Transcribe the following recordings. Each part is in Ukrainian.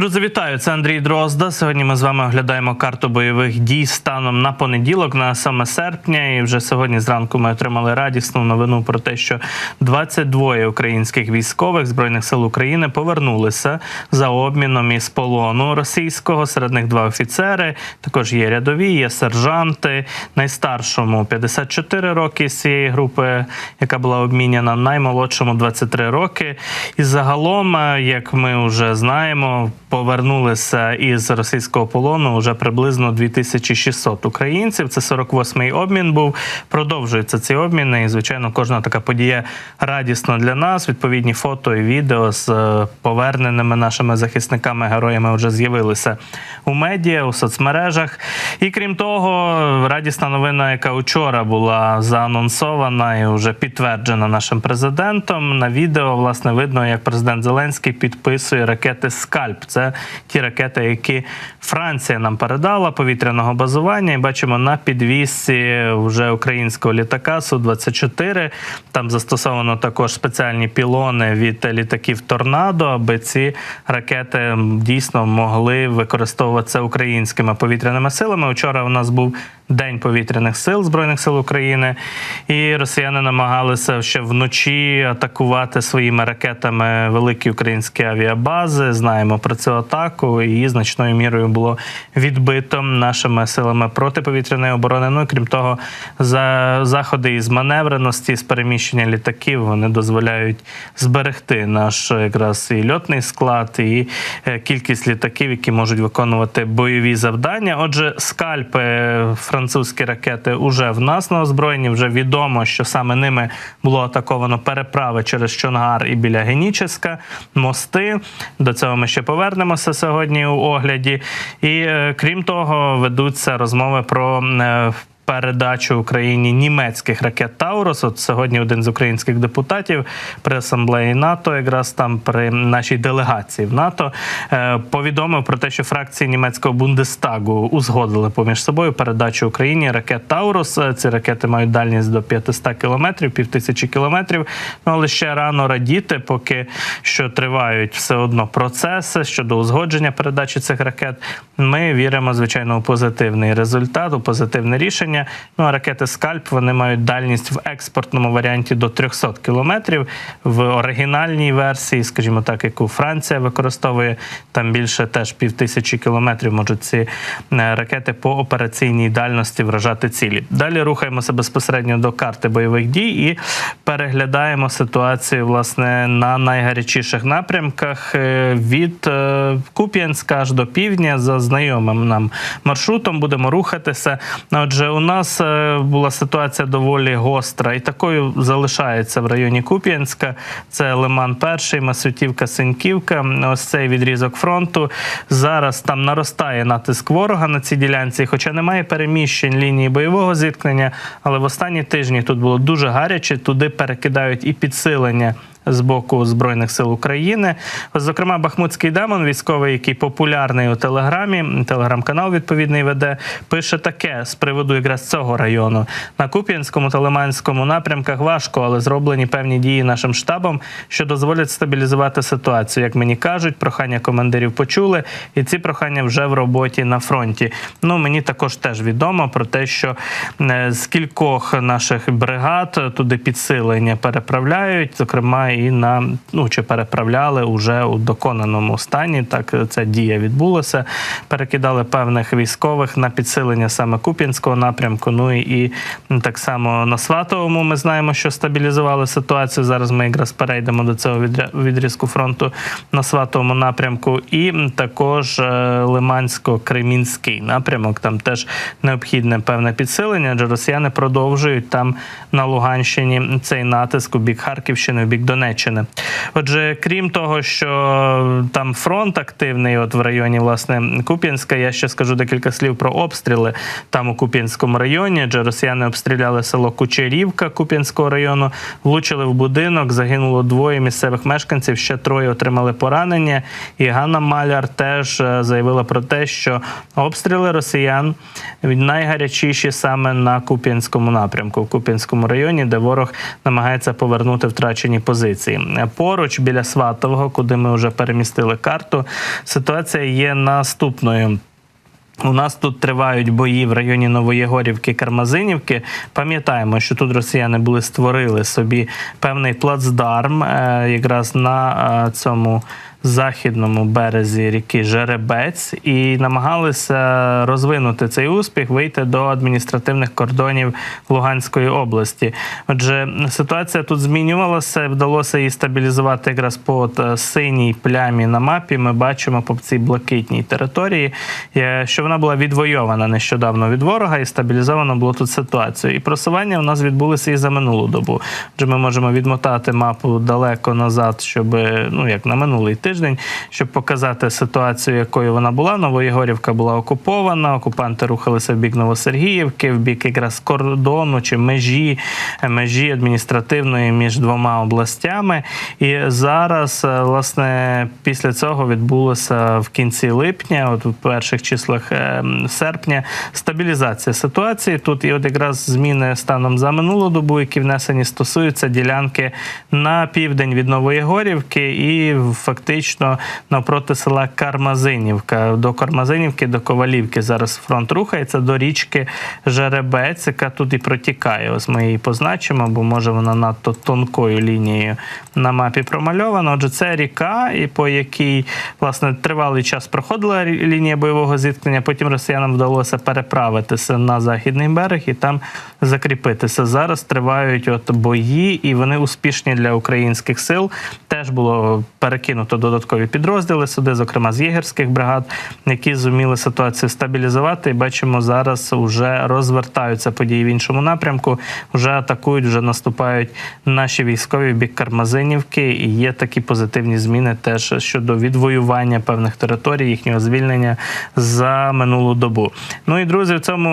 Друзі, вітаю! Це Андрій Дрозда. Сьогодні ми з вами оглядаємо карту бойових дій станом на понеділок, на 7 серпня. І вже сьогодні зранку ми отримали радісну новину про те, що 22 українських військових збройних сил України повернулися за обміном із полону російського. Серед них два офіцери. Також є рядові, є сержанти. Найстаршому 54 роки з цієї групи, яка була обміняна, наймолодшому 23 роки. І загалом, е, як ми вже знаємо, повернулися із російського полону вже приблизно 2600 українців. Це 48-й обмін був. Продовжуються ці обміни. І звичайно, кожна така подія радісна для нас. Відповідні фото і відео з е, поверненими нашими захисниками, героями вже з'явилися у медіа, у соцмережах. І крім того, радісна новина, яка вчора була заанонсована і вже підтверджена нашим президентом. На відео власне видно, як президент Зеленський підписує ракети Скальп. Це ті ракети, які Франція нам передала повітряного базування. І бачимо на підвісці вже українського літака су 24 Там застосовано також спеціальні пілони від літаків Торнадо, аби ці ракети дійсно могли використовуватися українськими повітряними силами. Вчора у нас був День повітряних сил збройних сил України, і росіяни намагалися ще вночі атакувати своїми ракетами великі українські авіабази. Знаємо про цю атаку. Її значною мірою було відбито нашими силами протиповітряної оборони. Ну і крім того, за заходи із маневреності, з переміщення літаків вони дозволяють зберегти наш якраз і льотний склад, і е, кількість літаків, які можуть виконувати бойові завдання. Отже, скальпи французькі ракети уже в нас на озброєнні. Вже відомо, що саме ними було атаковано переправи через Чонгар і біля Геніческа, мости. До цього ми ще повернемося сьогодні у огляді. І е, крім того, ведуться розмови про. Передачу Україні німецьких ракет Таурус. От сьогодні один з українських депутатів при асамблеї НАТО, якраз там при нашій делегації в НАТО, е, повідомив про те, що фракції німецького Бундестагу узгодили поміж собою передачу Україні ракет Таурус. Е, Ці ракети мають дальність до 500 кілометрів, півтисячі кілометрів. Ну але ще рано радіти, поки що тривають все одно процеси щодо узгодження передачі цих ракет. Ми віримо, звичайно, у позитивний результат, у позитивне рішення. Ну а ракети Скальп вони мають дальність в експортному варіанті до 300 кілометрів. В оригінальній версії, скажімо так, яку Франція використовує, там більше теж півтисячі кілометрів можуть ці е, ракети по операційній дальності вражати цілі. Далі рухаємося безпосередньо до карти бойових дій і переглядаємо ситуацію власне на найгарячіших напрямках е, від е, Куп'янська аж до півдня за знайомим нам маршрутом. Будемо рухатися. Отже, у нас е, була ситуація доволі гостра, і такою залишається в районі Куп'янська. Це Лиман Перший, Масютівка, Синьківка. Ось цей відрізок фронту. Зараз там наростає натиск ворога на цій ділянці, хоча немає переміщень лінії бойового зіткнення. Але в останні тижні тут було дуже гаряче. Туди перекидають і підсилення з боку збройних сил України. Зокрема, Бахмутський демон, військовий, який популярний у телеграмі, телеграм-канал відповідний веде, пише таке з приводу якраз цього району. На Куп'янському та Лиманському напрямках важко, але зроблені певні дії нашим штабом, що дозволять стабілізувати ситуацію. Як мені кажуть, прохання командирів почули, і ці прохання вже в роботі на фронті. Ну мені також теж відомо про те, що е, з кількох наших бригад туди підсилення переправляють, зокрема і на ну чи переправляли уже у доконаному стані. Так ця дія відбулася. Перекидали певних військових на підсилення саме Куп'янського напрямку. Ну і, і так само на Сватовому ми знаємо, що стабілізували ситуацію. Зараз ми якраз перейдемо до цього відрізку фронту на Сватовому напрямку, і також е, Лимансько-Кремінський напрямок. Там теж необхідне певне підсилення, адже росіяни продовжують там на Луганщині цей натиск у бік Харківщини, у бік Донеччини. Отже, крім того, що там фронт активний, от в районі власне Куп'янська, я ще скажу декілька слів про обстріли там у Куп'янському районі, адже росіяни обстріляли село Кучерівка Куп'янського району, влучили в будинок, загинуло двоє місцевих мешканців, ще троє отримали поранення. І Ганна Маляр теж е, заявила про те, що обстріли росіян найгарячіші саме на Куп'янському напрямку, в Куп'янському районі, де ворог намагається повернути втрачені позиції. Позиції. Поруч біля Сватового, куди ми вже перемістили карту, ситуація є наступною. У нас тут тривають бої в районі Новоєгорівки, Кармазинівки. Пам'ятаємо, що тут росіяни були створили собі певний плацдарм е, якраз на е, цьому західному березі ріки Жеребець і намагалися розвинути цей успіх, вийти до адміністративних кордонів Луганської області. Отже, ситуація тут змінювалася, вдалося її стабілізувати якраз по синій плямі на мапі. Ми бачимо по цій блакитній території, що вона була відвойована нещодавно від ворога і стабілізовано було тут ситуацію. І просування у нас відбулося і за минулу добу. Отже, ми можемо відмотати мапу далеко назад, щоб ну як на минулий тиждень, щоб показати ситуацію, якою вона була. Новоєгорівка була окупована. Окупанти рухалися в бік Новосергіївки, в бік якраз кордону чи межі, межі адміністративної між двома областями. І зараз, е, власне, після цього відбулося в кінці липня, от у перших числах е, серпня, стабілізація ситуації. Тут і от якраз зміни станом за минулу добу, які внесені стосуються ділянки на південь від Новоєгорівки і фактично навпроти села Кармазинівка. До Кармазинівки, до Ковалівки зараз фронт рухається до річки Жеребець, яка тут і протікає. Ось ми її позначимо, бо може вона надто тонкою лінією на мапі промальована. Отже, це ріка, і по якій власне тривалий час проходила лінія бойового зіткнення. Потім росіянам вдалося переправитися на західний берег і там закріпитися. Зараз тривають от бої, і вони успішні для українських сил. Теж було перекинуто додаткові підрозділи сюди, зокрема з єгерських бригад, які зуміли ситуацію стабілізувати. І бачимо, зараз вже розвертаються події в іншому напрямку. Вже атакують, вже наступають наші військові в бік Кармазинівки. І є такі позитивні зміни теж щодо відвоювання певних територій, їхнього звільнення за минулу добу. Ну і друзі, в цьому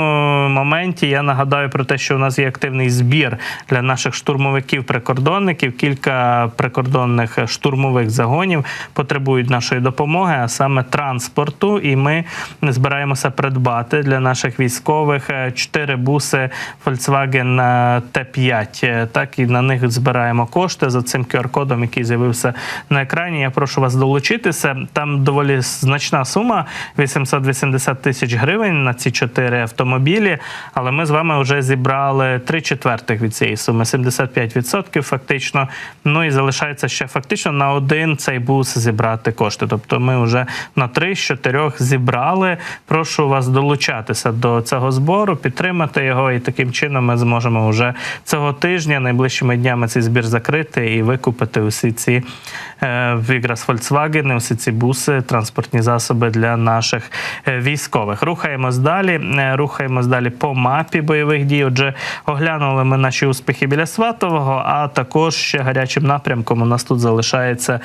моменті я нагадаю про те, що у нас є активний збір для наших штурмовиків-прикордонників. Кілька прикордонних штурмових загонів потребують нашої допомоги, а саме транспорту. І ми збираємося придбати для наших військових е, чотири буси Volkswagen е, T5. Е, Так і на них збираємо кошти за цим QR-кодом, який з'явився на екрані. Я прошу вас долучитися. Там доволі значна сума 880 тисяч гривень на ці чотири автомобілі. Але ми з вами вже зібрали три четвертих від цієї суми, 75% фактично. Ну і залишається ще фактично на один цей бус зібрати кошти. Тобто ми вже на три з чотирьох зібрали. Прошу вас долучатися до цього збору, підтримати його, і таким чином ми зможемо вже цього тижня, найближчими днями цей збір закрити і викупити усі ці е, якраз Volkswagen, усі ці буси, транспортні засоби для наших е, військових. Рухаємось далі. е, Рухаємось далі по мапі бойових дій. Отже, оглянули ми наші успіхи біля Сватового, а також ще гарячим напрямком у нас тут залишається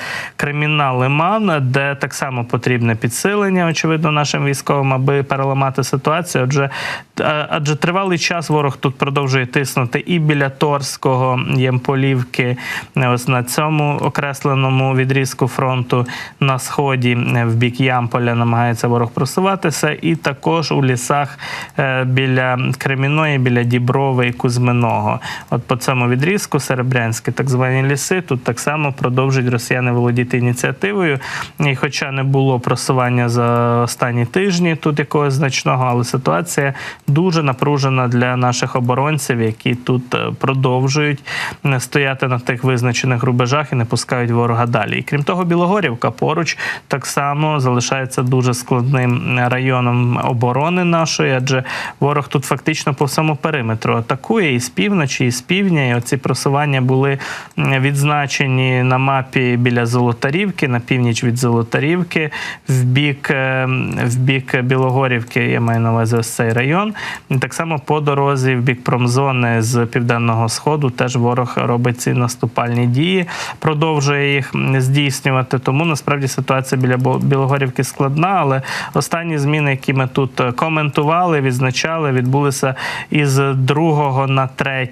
Кремінна Лиман, де так само потрібне підсилення, очевидно, нашим військовим, аби переламати ситуацію. Отже, е, адже тривалий час ворог тут продовжує тиснути і біля Торського, Ємполівки, е, ось на цьому окресленому відрізку фронту на сході е, в бік Ямполя намагається ворог просуватися, і також у лісах біля Креміної, біля Діброви і Кузьминого. От по цьому відрізку Серебрянські так звані ліси тут так само продовжують росіяни володіти ініціативою. І хоча не було просування за останні тижні тут якогось значного, але ситуація дуже напружена для наших оборонців, які тут е, продовжують е, стояти на тих визначених рубежах і не пускають ворога далі. І крім того, Білогорівка поруч так само залишається дуже складним районом оборони нашої, адже ворог тут фактично по всьому периметру атакує і з півночі, і з півдня. І оці просування були відзначені на мапі біля Золотарівки, на північ від Золотарівки, в бік, е, в бік Білогорівки, я маю на увазі ось цей район. І так само по дорозі в бік промзони з південного сходу теж ворог робить ці наступальні дії, продовжує їх здійснювати. Тому насправді ситуація біля Білогорівки складна, але останні зміни, які ми тут е, коментували, відзначали, відбулися із 2 на 3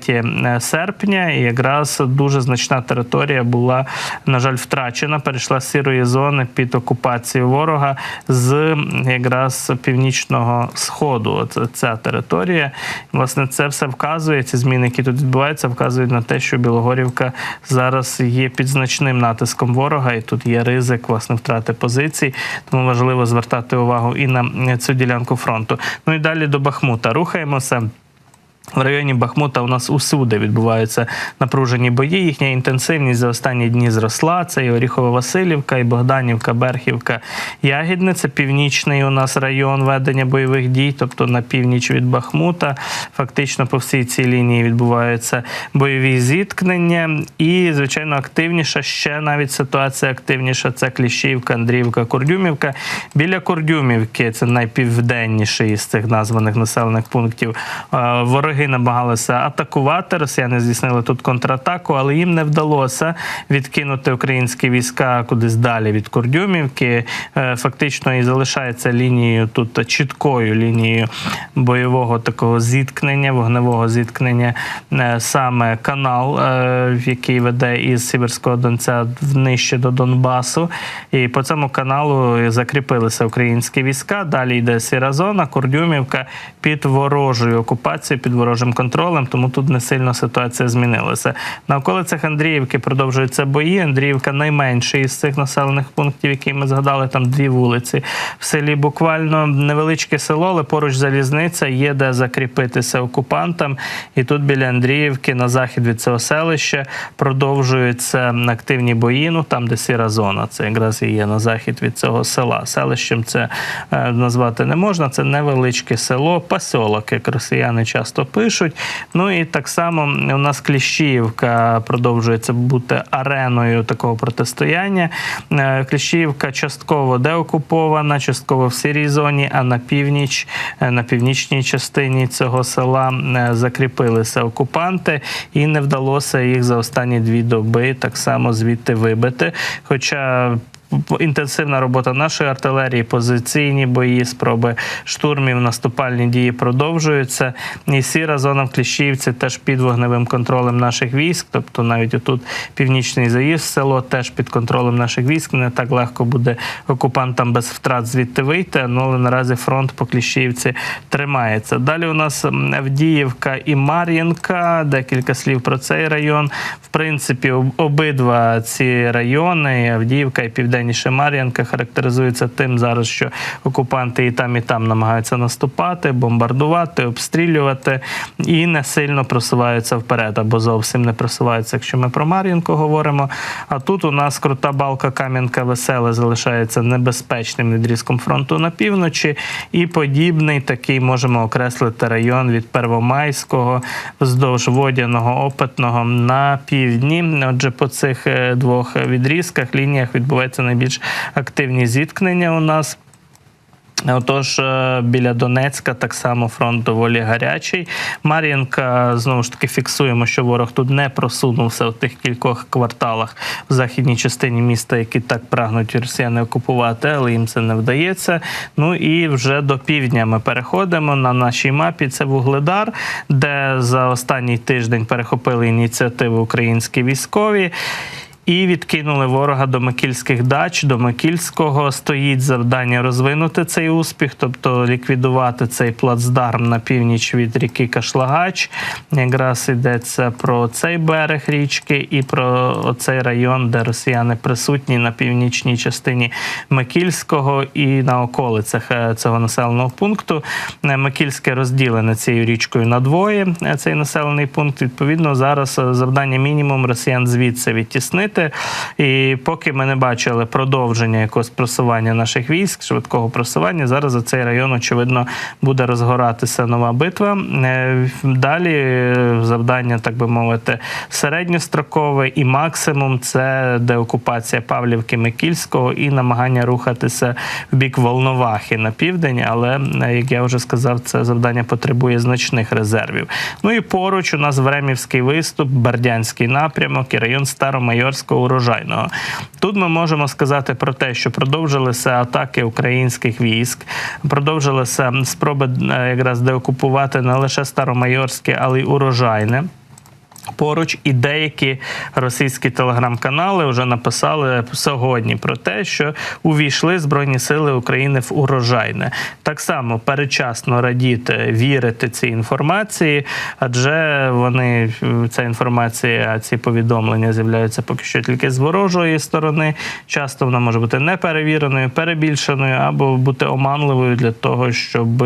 серпня. І якраз дуже значна територія була, на жаль, втрачена. Перейшла перейшла з сірої зони під окупацію ворога з якраз північного сходу. Оце ця територія. Власне, це все вказує. Ці зміни, які тут відбуваються, вказують на те, що Білогорівка зараз є під значним натиском ворога, і тут є ризик власне втрати позицій. Тому важливо звертати увагу і на цю ділянку фронту. Ну і далі до Бахмута. Рухаємося. В районі Бахмута у нас усюди відбуваються напружені бої. Їхня інтенсивність за останні дні зросла. Це і Оріхово-Василівка, і Богданівка, Берхівка, Ягідне. Це північний у нас район ведення бойових дій, тобто на північ від Бахмута. Фактично по всій цій лінії відбуваються бойові зіткнення. І, звичайно, активніша ще навіть ситуація активніша. Це Кліщівка, Андріївка, Курдюмівка. Біля Курдюмівки це найпівденніший із цих названих населених пунктів. Е, Вороги намагалися атакувати. Росіяни здійснили тут контратаку, але їм не вдалося відкинути українські війська кудись далі від Курдюмівки. Е, Фактично і залишається лінією тут чіткою лінією бойового такого зіткнення, вогневого зіткнення. Е, Саме канал, е, який веде із Сіверського Донця нижче до Донбасу. І по цьому каналу закріпилися українські війська. Далі йде сіра зона, Курдюмівка під ворожою окупацією, під ворожим контролем. Тому тут не сильно ситуація змінилася. На околицях Андріївки продовжуються бої. Андріївка найменший із цих населених пунктів, які ми згадали. Там дві вулиці. В селі буквально невеличке село, але поруч залізниця є де закріпитися окупантам. І тут біля Андріївки, на захід від цього селища, продовжуються активні бої. Ну там, де сіра зона, це якраз і є на захід від цього села. Селищем це е, назвати не можна. Це невеличке село, посілок, як росіяни часто пишуть. Ну і так само у нас Кліщіївка продовжується бути ареною такого протистояння. Е, Кліщіївка частково деокупована, частково в сірій зоні, а на північ, е, на північній частині цього села е, закріпилися окупанти, і не вдалося їх за останні дві доби так само звідти вибити. Хоча Інтенсивна робота нашої артилерії, позиційні бої, спроби штурмів, наступальні дії продовжуються. І сіра зона в Кліщівці теж під вогневим контролем наших військ. Тобто навіть отут північний заїзд село теж під контролем наших військ. Не так легко буде окупантам без втрат звідти вийти. Ну але наразі фронт по Кліщівці тримається. Далі у нас Авдіївка і Мар'їнка. Декілька слів про цей район. В принципі, обидва ці райони, Авдіївка і Південніше Мар'янка, характеризуються тим зараз, що окупанти і там, і там намагаються наступати, бомбардувати, обстрілювати і не сильно просуваються вперед, або зовсім не просуваються, якщо ми про Мар'їнку говоримо. А тут у нас крута балка Кам'янка Веселе залишається небезпечним відрізком фронту на півночі, і подібний такий можемо окреслити район від Первомайського вздовж водяного опитного на півдні. Отже, по цих е, двох відрізках лініях відбувається найбільш активні зіткнення у нас. Отож, е, біля Донецька так само фронт доволі гарячий. Мар'їнка знову ж таки фіксуємо, що ворог тут не просунувся в тих кількох кварталах в західній частині міста, які так прагнуть росіяни окупувати, але їм це не вдається. Ну і вже до півдня ми переходимо на нашій мапі. Це Вугледар, де за останній тиждень перехопили ініціативу українські військові. І відкинули ворога до Микільських дач. До Микільського стоїть завдання розвинути цей успіх, тобто ліквідувати цей плацдарм на північ від ріки Кашлагач. Якраз йдеться про цей берег річки і про цей район, де росіяни присутні на північній частині Микільського і на околицях е, цього населеного пункту. Е, Микільське розділене цією річкою на двоє. е, Цей населений пункт. Відповідно, зараз завдання мінімум росіян звідси відтіснити. І поки ми не бачили продовження якогось просування наших військ, швидкого просування, зараз за цей район, очевидно, буде розгоратися нова битва. Е, Далі е, завдання, так би мовити, середньострокове і максимум це деокупація Павлівки Микільського і намагання рухатися в бік Волновахи на південь. Але е, як я вже сказав, це завдання потребує значних резервів. Ну і поруч у нас Времівський виступ, Бердянський напрямок і район Старомайорського урожайного. Тут ми можемо сказати про те, що продовжилися атаки українських військ, продовжилися спроби е, якраз деокупувати не лише Старомайорське, але й урожайне. Поруч і деякі російські телеграм-канали вже написали сьогодні про те, що увійшли Збройні Сили України в урожайне. Так само передчасно радіти, вірити цій інформації, адже вони ця інформація, ці повідомлення з'являються поки що тільки з ворожої сторони. Часто вона може бути неперевіреною, перебільшеною або бути оманливою для того, щоб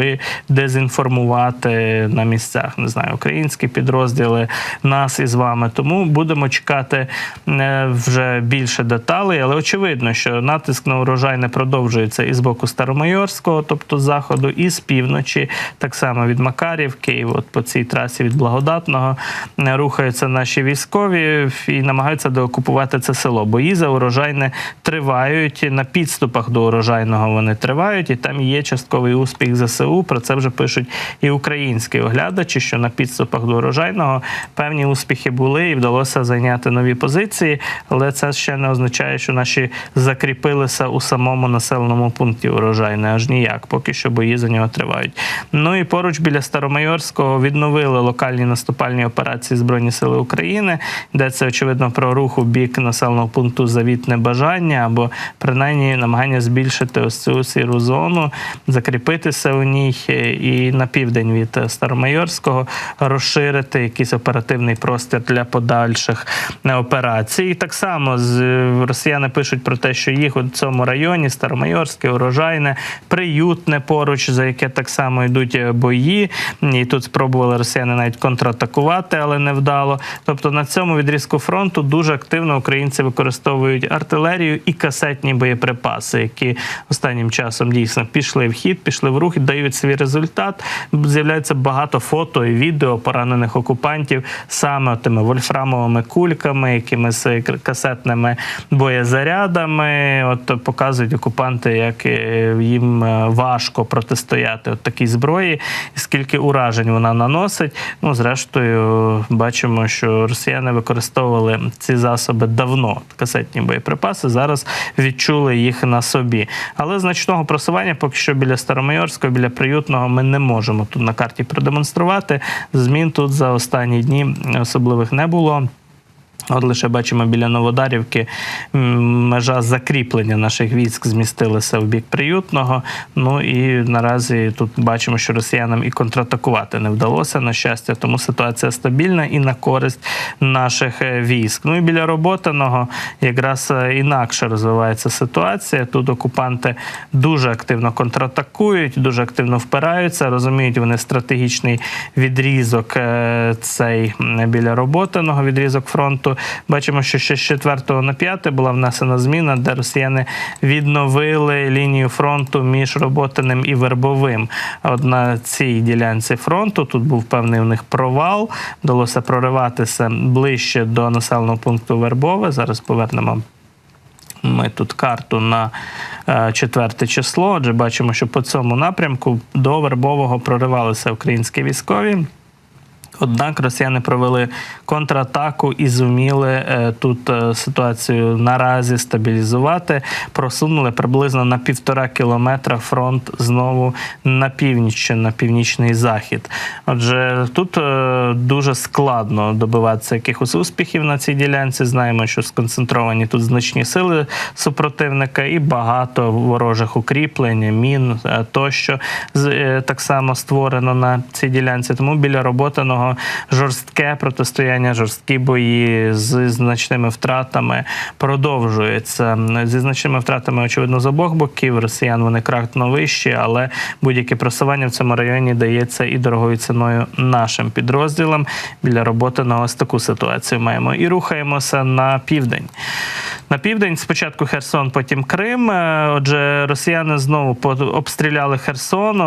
дезінформувати на місцях, не знаю, українські підрозділи нас із вами. Тому будемо чекати е, вже більше деталей, але очевидно, що натиск на урожай не продовжується і з боку Старомайорського, тобто заходу, і з півночі, так само від Макарівки, і от по цій трасі від Благодатного е, рухаються наші військові і намагаються деокупувати це село. Бої за урожайне тривають на підступах до урожайного. Вони тривають, і там є частковий успіх ЗСУ. Про це вже пишуть і українські оглядачі, що на підступах до урожайного певні успіхи були і вдалося зайняти нові позиції, але це ще не означає, що наші закріпилися у самому населеному пункті урожайне, аж ніяк, поки що бої за нього тривають. Ну і поруч біля Старомайорського відновили локальні наступальні операції Збройні Сили України. Йдеться очевидно про рух у бік населеного пункту Завітне бажання або принаймні намагання збільшити ось цю сіру зону, закріпитися у ній е, і на південь від Старомайорського розширити якийсь оперативний простір для подальших е, операцій. І так само з е, росіяни пишуть про те, що їх у цьому районі Старомайорське, урожайне, приютне поруч, за яке так само йдуть е, бої. І тут спробували росіяни навіть контратакувати, але не вдало. Тобто на цьому відрізку фронту дуже активно українці використовують артилерію і касетні боєприпаси, які останнім часом дійсно пішли в хід, пішли в рух і дають свій результат. З'являється багато фото і відео поранених окупантів саме тими вольфрамовими кульками, якимись касетними боєзарядами. От показують окупанти, як е, їм е, важко протистояти от такій зброї, скільки уражень вона наносить. Ну, зрештою, бачимо, що росіяни використовували ці засоби давно, касетні боєприпаси. Зараз відчули їх на собі. Але значного просування поки що біля Старомайорського, біля приютного ми не можемо тут на карті продемонструвати. Змін тут за останні дні особливих не було. От лише бачимо біля Новодарівки межа закріплення наших військ змістилася в бік приютного. Ну і наразі тут бачимо, що росіянам і контратакувати не вдалося, на щастя, тому ситуація стабільна і на користь наших е, військ. Ну і біля роботаного якраз е, інакше розвивається ситуація. Тут окупанти дуже активно контратакують, дуже активно впираються. Розуміють вони стратегічний відрізок е, цей біля роботаного відрізок фронту. Бачимо, що ще з 4 на 5 була внесена зміна, де росіяни відновили лінію фронту між Роботиним і Вербовим. От на цій ділянці фронту тут був певний у них провал. Вдалося прориватися ближче до населеного пункту Вербове. Зараз повернемо. Ми тут карту на е, четверте число. Отже, бачимо, що по цьому напрямку до Вербового проривалися українські військові. Однак росіяни провели контратаку і зуміли е, тут е, ситуацію наразі стабілізувати. Просунули приблизно на півтора кілометра фронт знову на північ, на північний захід. Отже, тут е, дуже складно добиватися якихось успіхів на цій ділянці. Знаємо, що сконцентровані тут значні сили супротивника і багато ворожих укріплень, мін тощо з- так само створено на цій ділянці. Тому біля роботаного жорстке протистояння, жорсткі бої з значними втратами продовжується. Зі значними втратами, очевидно, з обох боків. Росіян вони кратно вищі, але будь-яке просування в цьому районі дається і дорогою ціною нашим підрозділам. Біля роботи на ось таку ситуацію маємо. І рухаємося на південь. На південь спочатку Херсон, потім Крим. Е, Отже, росіяни знову обстріляли Херсон,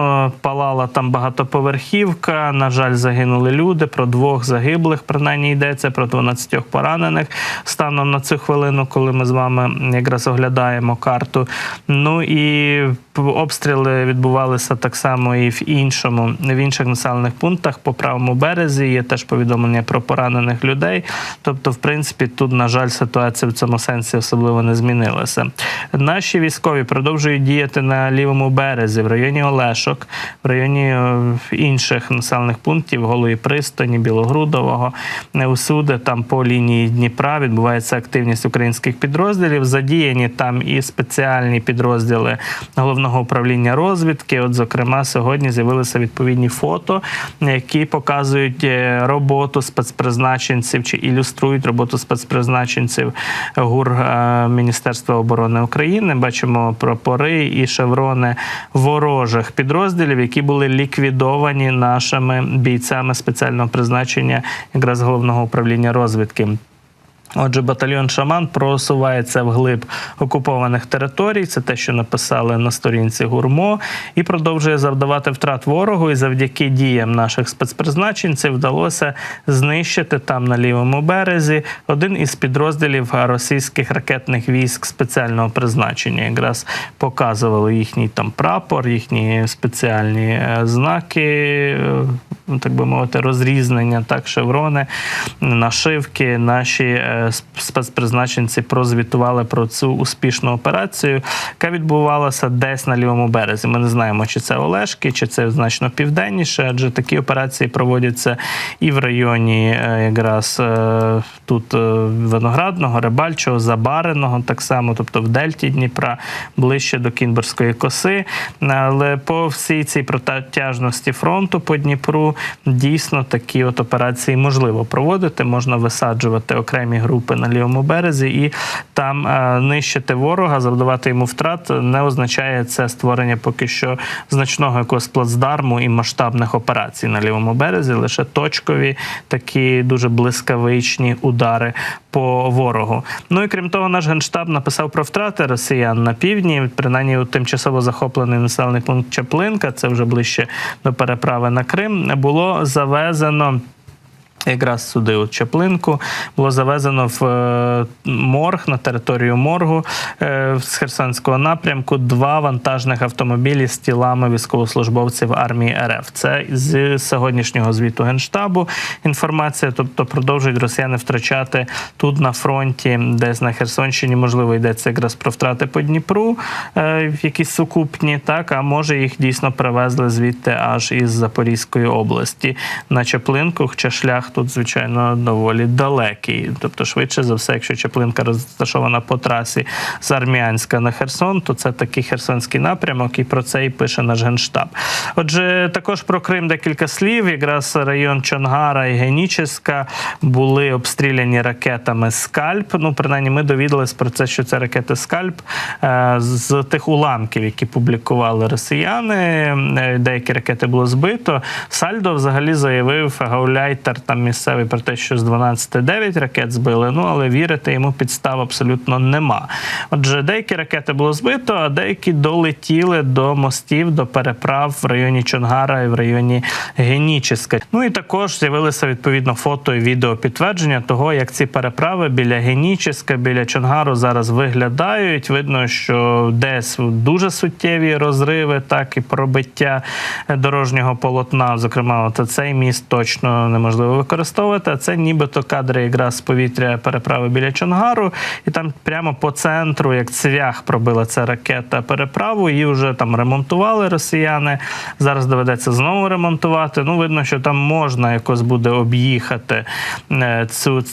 палала там багатоповерхівка. На жаль, загинули люди. Про двох загиблих принаймні йдеться, про 12 поранених станом на цю хвилину, коли ми з вами якраз оглядаємо карту. Ну і обстріли відбувалися так само і в іншому, в інших населених пунктах по правому березі. Є теж повідомлення про поранених людей. Тобто, в принципі, тут, на жаль, ситуація в цьому сенсі особливо не змінилася. Наші військові продовжують діяти на лівому березі, в районі Олешок, в районі е, інших населених пунктів, Голої При. пристані Білогрудового. Е, Усюди там по лінії Дніпра відбувається активність українських підрозділів. Задіяні там і спеціальні підрозділи головного управління розвідки. От, зокрема, сьогодні з'явилися відповідні фото, які показують е, роботу спецпризначенців чи ілюструють роботу спецпризначенців ГУР Міністерства оборони України. Бачимо прапори і шеврони ворожих підрозділів, які були ліквідовані нашими бійцями спеціального призначення якраз головного управління розвідки. Отже, батальйон Шаман просувається вглиб окупованих територій. Це те, що написали на сторінці гурмо, і продовжує завдавати втрат ворогу. І завдяки діям наших спецпризначенців вдалося знищити там на лівому березі один із підрозділів російських ракетних військ спеціального призначення. Якраз показували їхній там прапор, їхні спеціальні е, знаки, е, так би мовити, розрізнення, так, шеврони, нашивки. Наші е, спецпризначенці прозвітували про цю успішну операцію, яка відбувалася десь на лівому березі. Ми не знаємо, чи це Олешки, чи це значно південніше, адже такі операції проводяться і в районі е, якраз е, тут Виноградного, Рибальчого, Забареного, так само, тобто в Дельті Дніпра, ближче до Кінбурзької коси. Але по всій цій протяжності фронту по Дніпру дійсно такі от операції можливо проводити. Можна висаджувати окремі групи на лівому березі і там е, нищити ворога, завдавати йому втрат не означає це створення поки що значного якогось плацдарму і масштабних операцій на лівому березі, лише точкові такі дуже блискавичні удари по ворогу. Ну і крім того, наш генштаб написав про втрати росіян на півдні, принаймні у тимчасово захоплений населений пункт Чаплинка, це вже ближче до переправи на Крим, було завезено. Якраз сюди, от Чаплинку, було завезено в е, морг на територію моргу е, з Херсонського напрямку два вантажних автомобілі з тілами військовослужбовців армії РФ. Це з сьогоднішнього звіту генштабу інформація. Тобто продовжують росіяни втрачати тут на фронті, десь на Херсонщині, можливо, йдеться якраз про втрати по Дніпру, е, якісь сукупні, так а може їх дійсно привезли звідти аж із Запорізької області на Чаплинку, хоча шлях тут, звичайно, доволі далекий. Тобто, швидше за все, якщо Чаплинка розташована по трасі з Армянська на Херсон, то це такий херсонський напрямок, і про це і пише наш генштаб. Отже, також про Крим декілька слів. Якраз район Чонгара і Геніческа були обстріляні ракетами Скальп. Ну, принаймні, ми довідались про це, що це ракети Скальп е, з тих уламків, які публікували росіяни. Е, Деякі ракети було збито. Сальдо взагалі заявив гауляйтер там місцевий про те, що з 12 9 ракет збили. Ну але вірити йому підстав абсолютно нема. Отже, деякі ракети було збито, а деякі долетіли до мостів, до переправ в районі Чонгара і в районі Геніческа. Ну і також з'явилися відповідно фото і відео підтвердження того, як ці переправи біля Геніческа, біля Чонгару зараз виглядають. Видно, що десь дуже суттєві розриви, так і пробиття дорожнього полотна. Зокрема, от цей міст точно неможливо використовувати. Це нібито кадри якраз з повітря переправи біля Чонгару, і там прямо по центру, як цвях, пробила ця ракета переправу. Її вже там ремонтували росіяни. Зараз доведеться знову ремонтувати. Ну, видно, що там можна якось буде об'їхати е, цю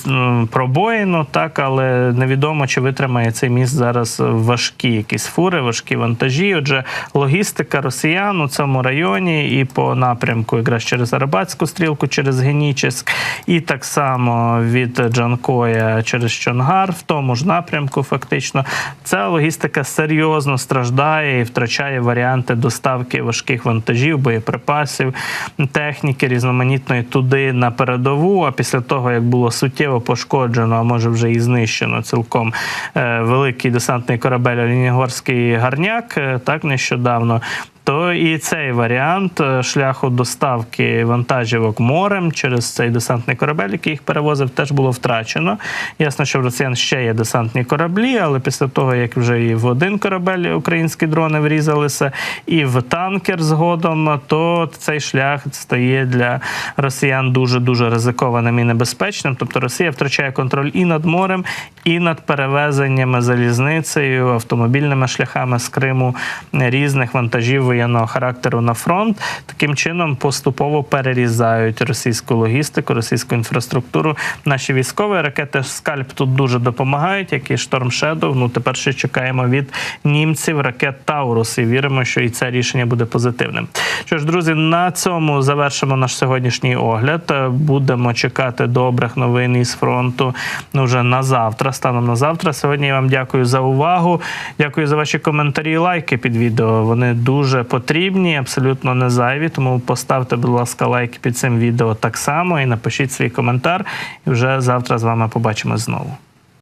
пробоїну, так, але невідомо, чи витримає цей міст зараз важкі якісь фури, важкі вантажі. Отже, логістика росіян у цьому районі і по напрямку, якраз через Арабатську стрілку, через Генічеськ, і так само від Джанкоя через Чонгар, в тому ж напрямку, фактично, ця логістика серйозно страждає і втрачає варіанти доставки важких вантажів, боєприпасів, техніки різноманітної туди на передову. А після того, як було суттєво пошкоджено, а може вже і знищено цілком е, великий десантний корабель Олінігорський гарняк, е, так нещодавно. То і цей варіант е, шляху доставки вантажівок морем через цей десантний корабель, який їх перевозив, теж було втрачено. Ясно, що в росіян ще є десантні кораблі, але після того, як вже і в один корабель українські дрони врізалися, і в танкер згодом, то цей шлях стає для росіян дуже дуже ризикованим і небезпечним. Тобто Росія втрачає контроль і над морем, і над перевезеннями залізницею, автомобільними шляхами з Криму різних вантажів воєнного характеру на фронт. Таким чином поступово перерізають російську логістику, російську інфраструктуру. Наші військові ракети Скальп тут дуже допомагають, як і Шторм Шедов. Ну тепер ще чекаємо від німців ракет Таурус і віримо, що і це рішення буде позитивним. Що ж, друзі, на цьому завершимо наш сьогоднішній огляд. Будемо чекати добрих новин із фронту ну, вже на завтра. Станом на завтра. Сьогодні я вам дякую за увагу. Дякую за ваші коментарі і лайки під відео. Вони дуже потрібні, абсолютно не зайві. Тому поставте, будь ласка, лайки під цим відео так само і напишіть свій коментар. І вже завтра з вами побачимо знову.